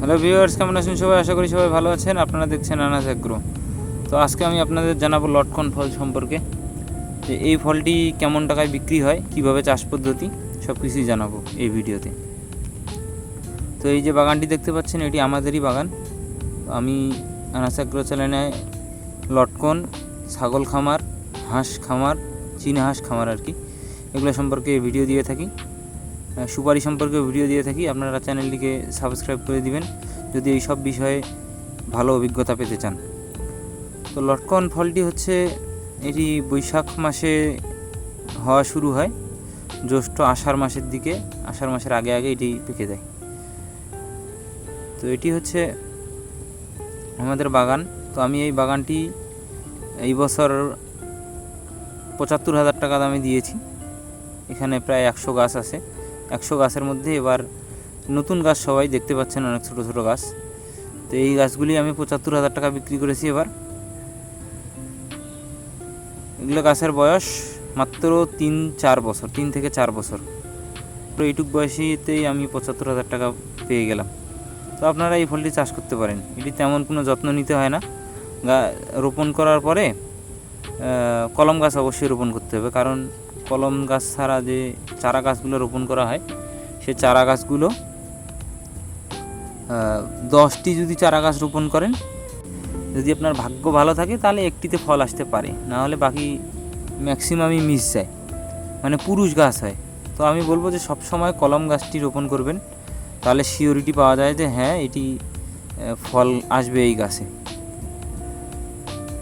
Hello viewers, কেমন আছেন সবাই? আশা করি সবাই ভালো আছেন। আপনারা দেখছেন আনাস অ্যাগ্রো তো আজকে আমি আপনাদের জানাব লটকন ফল সম্পর্কে যে এই ফলটি কেমন টাকায় বিক্রি হয়, কীভাবে চাষ পদ্ধতি সব কিছুই জানাব এই ভিডিওতে। তো এই যে বাগানটি দেখতে পাচ্ছেন, এটি আমাদেরই বাগান। আমি আনাস অ্যাগ্রো চ্যানেলে লটকন, ছাগল খামার, হাঁস খামার, চীনা হাঁস খামার আর কি, এগুলো সম্পর্কে ভিডিও দিয়ে থাকি। সুপারি সম্পর্কে ভিডিও দিয়ে থাকি। আপনারা চ্যানেলটিকে সাবস্ক্রাইব করে দিবেন, যদি এই সব বিষয়ে ভালো অভিজ্ঞতা পেতে চান। তো লটকন ফলটি হচ্ছে, এটি বৈশাখ মাসে হওয়া শুরু হয়, জ্যৈষ্ঠ আষাঢ় মাসের দিকে। আষাঢ় মাসের আগে আগে এটি পেকে যায়। তো এটি হচ্ছে আমাদের বাগান। তো আমি এই বাগানটি এই বছর পঁচাত্তর হাজার টাকা দামে দিয়েছি। এখানে প্রায় একশো গাছ আছে। একশো গাছের মধ্যে এবার নতুন গাছ সবাই দেখতে পাচ্ছেন, অনেক ছোট ছোট গাছ। তো এই গাছগুলি আমি পঁচাত্তর হাজার টাকা বিক্রি করেছি এবার। এগুলো গাছের বয়স মাত্র তিন, চার বছর, তিন থেকে চার বছর। তো এইটুক বয়সীতেই আমি পঁচাত্তর হাজার টাকা পেয়ে গেলাম। তো আপনারা এই ফলটি চাষ করতে পারেন। এটি তেমন কোনো যত্ন নিতে হয় না। রোপণ করার পরে কলম গাছ অবশ্যই রোপণ করতে হবে। কারণ কলম গাছ ছাড়া যে চারা গাছগুলো রোপণ করা হয় সে চারা গাছগুলো দশটি যদি চারা গাছ রোপণ করেন, যদি আপনার ভাগ্য ভালো থাকে, তাহলে একটিতে ফল আসতে পারে। না হলে বাকি ম্যাক্সিমামই মিস যায়। মানে পুরুষ গাছ হয়। তো আমি বলব যে সব সময় কলম গাছটি রোপণ করবেন। তাহলে সিওরিটি পাওয়া যায় যে হ্যাঁ এটি ফল আসবে এই গাছে।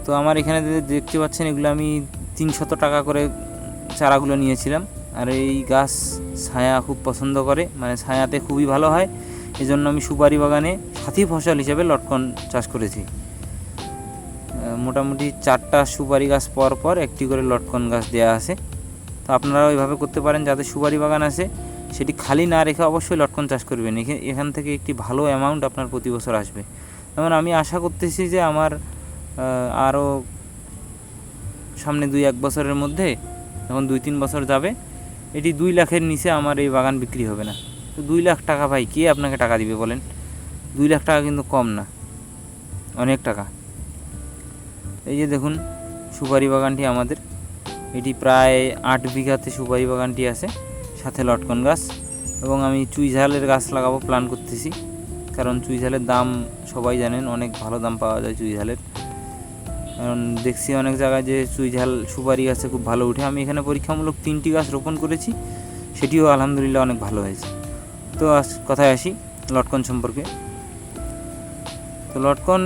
তো আমার এখানে দেখতে পাচ্ছেন, এগুলো আমি তিনশত টাকা করে চারাগুলো নিয়েছিলাম। আর এই গাছ ছায়া খুব পছন্দ করে মানে ছায়াতে খুবই ভালো হয়। এই জন্য আমি সুপারি বাগানে সাথী ফসল হিসেবে লটকন চাষ করেছি। মোটামুটি চারটা সুপারি গাছ পর পর একটি করে লটকন গাছ দেওয়া আছে। তো আপনারা ওইভাবে করতে পারেন, যাদের সুপারি বাগান আছে, সেটি খালি না রেখে অবশ্যই লটকন চাষ করবেন। এখে- এখান থেকে একটি ভালো অ্যামাউন্ট আপনার প্রতি বছর আসবে। যেমন আমি আশা করতেছি যে আমার আরও সামনে দুই এক বছরের মধ্যে, যখন দুই তিন বছর যাবে, এটি দুই লাখের নিচে আমার এই বাগান বিক্রি হবে না। তো দুই লাখ টাকা ভাই, কে আপনাকে টাকা দিবে বলেন? দুই লাখ টাকা কিন্তু কম না, অনেক টাকা। এই যে দেখুন, সুপারি বাগানটি আমাদের। এটি প্রায় আট বিঘাতে সুপারি বাগানটি আছে, সাথে লটকন গাছ। এবং আমি চুই ঝালের গাছ লাগাবো প্ল্যান করতেছি। কারণ চুই ঝালের দাম সবাই জানেন, অনেক ভালো দাম পাওয়া যায় চুই ঝালের। কারণ দেখছি অনেক জায়গায় যে চুই ঝাল সুপারি গাছে খুব ভালো উঠে আমি এখানে পরীক্ষামূলক তিনটি গাছ রোপণ করেছি, সেটিও আলহামদুলিল্লাহ অনেক ভালো হয়েছে। তো আজ কথায় আসি লটকন সম্পর্কে। তো লটকন,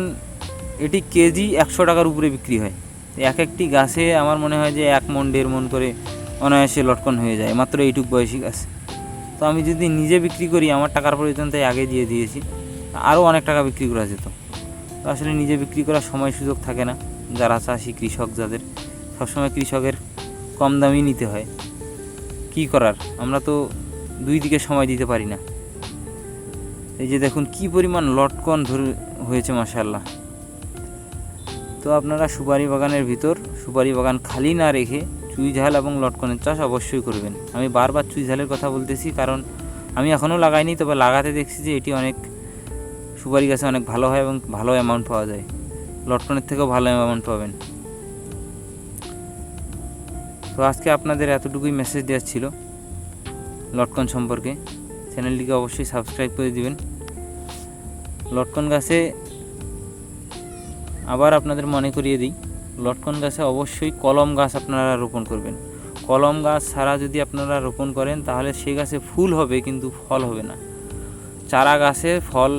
এটি কেজি একশো টাকার উপরে বিক্রি হয়। এক একটি গাছে আমার মনে হয় যে এক মন, দেড় মন করে অনায়াসে লটকন হয়ে যায়, মাত্র এইটুক বয়সী গাছ। তো আমি যদি নিজে বিক্রি করি, আমার টাকার প্রয়োজন তাই আগে দিয়ে দিয়েছি। আরও অনেক টাকা বিক্রি করা যেত। আসলে নিজে বিক্রি করার সময় সুযোগ থাকে না। যারা চাষি কৃষক, যাদের সবসময় কৃষকের কম দামই নিতে হয়, কি করার? আমরা তো দুই দিকে সময় দিতে পারি না। এই যে দেখুন, কি পরিমাণ লটকন ধরে হয়েছে মাসাল্লাহ তো আপনারা সুপারি বাগানের ভিতর, সুপারি বাগান খালি না রেখে চুই ঝাল এবং লটকনের চাষ অবশ্যই করবেন। আমি বারবার চুই ঝালের কথা বলতেছি, কারণ আমি এখনও লাগাইনি, তবে লাগাতে দেখছি যে এটি অনেক, সুপারি গাছে অনেক ভালো হয় এবং ভালো অ্যামাউন্ট পাওয়া যায়। লটকনের থেকেও ভালো অ্যামাউন্ট পাবেন। তো আজকে আপনাদের এতটুকুই মেসেজ দেওয়ার ছিল লটকন সম্পর্কে। চ্যানেলটিকে অবশ্যই সাবস্ক্রাইব করে দিবেন। লটকন গাছে আবার আপনাদের মনে করিয়ে দিই, লটকন গাছে অবশ্যই কলম গাছ আপনারা রোপণ করবেন। কলম গাছ ছাড়া যদি আপনারা রোপণ করেন, তাহলে সে গাছে ফুল হবে, কিন্তু ফল হবে না। চারা গাছে ফল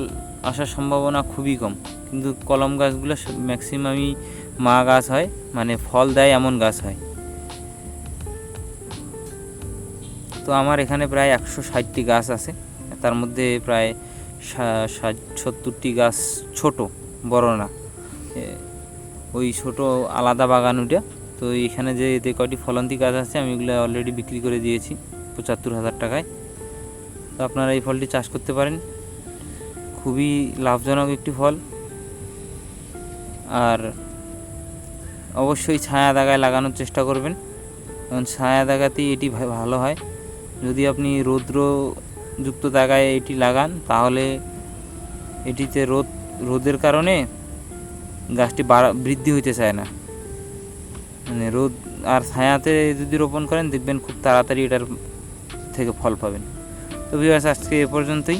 আসার সম্ভাবনা খুবই কম। কিন্তু কলম গাছগুলো ম্যাক্সিমামই মা গাছ হয় মানে ফল দেয় এমন গাছ হয়। তো আমার এখানে প্রায় একশো ষাটটি গাছ আছে। তার মধ্যে প্রায় সত্তরটি গাছ ছোট, বড় না। ওই ছোট আলাদা বাগান ওটা তো এখানে যে এতে কয়টি ফলন্তি গাছ আছে, আমি এগুলো অলরেডি বিক্রি করে দিয়েছি, পঁচাত্তর হাজার টাকায়। তো আপনারা এই ফলটি চাষ করতে পারেন। খুবই লাভজনক একটি ফল। আর অবশ্যই ছায়া দাগায় লাগানোর চেষ্টা করবেন। কারণ ছায়া দাগাতেই এটি ভালো হয়। যদি আপনি রৌদ্রযুক্ত জায়গায় এটি লাগান, তাহলে এটিতে রোদ, রোদের কারণে গাছটি বাড়া, বৃদ্ধি হইতে চায় না। মানে রোদ আর ছায়াতে যদি রোপণ করেন, দেখবেন খুব তাড়াতাড়ি এটার থেকে ফল পাবেন। তো ভিউয়ার্স আজকে এ পর্যন্তই।